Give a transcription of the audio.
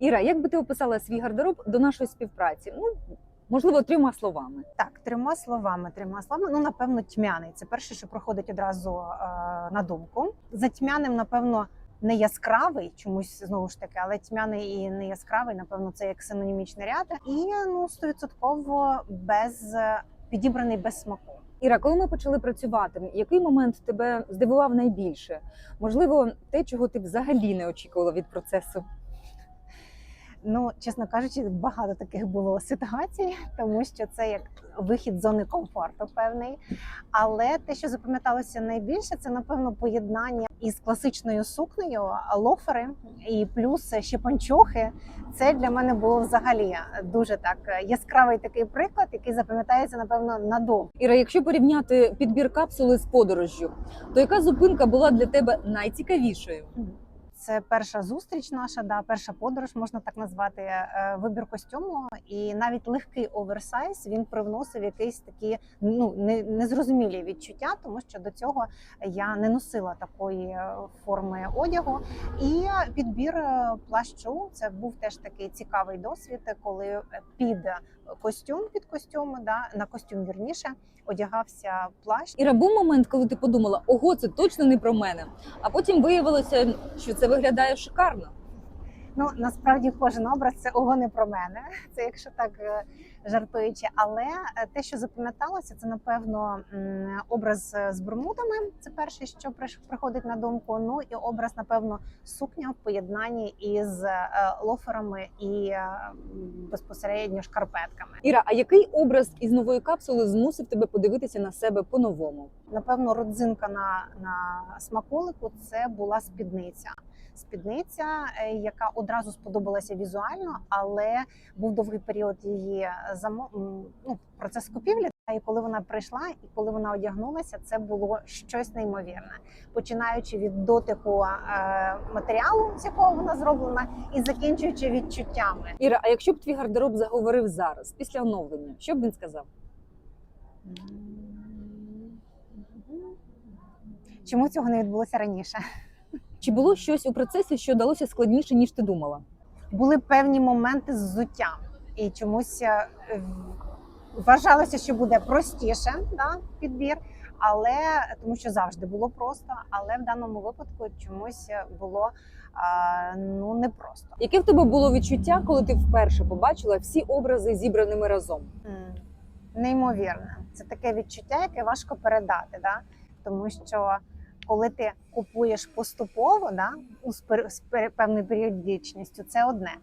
Іра, як би ти описала свій гардероб до нашої співпраці? Ну, можливо, трьома словами. Так, трьома словами, трьома словами. Ну, напевно, тьмяний. Це перше, що проходить одразу е, на думку. За тьмяним, напевно, не яскравий, чомусь знову ж таки, але тьмяний і не яскравий, напевно, це як синонімічний ряд. І ну, стовідсотково без підібраний без смаку. Іра, коли ми почали працювати, який момент тебе здивував найбільше? Можливо, те, чого ти взагалі не очікувала від процесу? Ну, чесно кажучи, багато таких було ситуацій, тому що це як вихід з зони комфорту певний. Але те, що запам'яталося найбільше, це напевно поєднання із класичною сукнею, лофери і плюс ще панчохи. Це для мене було взагалі дуже так яскравий такий приклад, який запам'ятається напевно надовго. Іра, якщо порівняти підбір капсули з подорожжю, то яка зупинка була для тебе найцікавішою? Це перша зустріч наша, да, перша подорож, можна так назвати, е, вибір костюму. І навіть легкий оверсайз він привносив якісь такі ну незрозумілі відчуття, тому що до цього я не носила такої е, форми одягу. І підбір е, плащу це був теж такий цікавий досвід, коли під костюм, під костюм, да, на костюм вірніше одягався плащ. Іра, був момент, коли ти подумала, ого, це точно не про мене. А потім виявилося, що це виглядає шикарно. Ну насправді кожен образ це ого не про мене. Це якщо так е, жартуючи. Але е, те, що запам'яталося, це напевно образ е, з бермудами. Це перше, що приходить на думку. Ну і образ, напевно, сукня в поєднанні із лоферами і безпосередньо шкарпетками. Іра, а який образ із нової капсули змусив тебе подивитися на себе по-новому? Напевно, родзинка на, на смаколику це була спідниця. Спідниця, е, яка одразу сподобалася візуально, але був довгий період її замо... ну, процес купівлі. І коли вона прийшла, і коли вона одягнулася, це було щось неймовірне, починаючи від дотику е, матеріалу, з якого вона зроблена, і закінчуючи відчуттями. Іра, а якщо б твій гардероб заговорив зараз, після оновлення, що б він сказав? Чому цього не відбулося раніше? Чи було щось у процесі, що далося складніше, ніж ти думала? були певні моменти з взуттям, і чомусь е, вважалося, що буде простіше да, підбір, але тому що завжди було просто. Але в даному випадку чомусь було а, ну непросто. Яке в тебе було відчуття, коли ти вперше побачила всі образи зібраними разом? Неймовірне. Це таке відчуття, яке важко передати, да? тому що коли ти купуєш поступово, да, пер- певною періодичністю, це одне.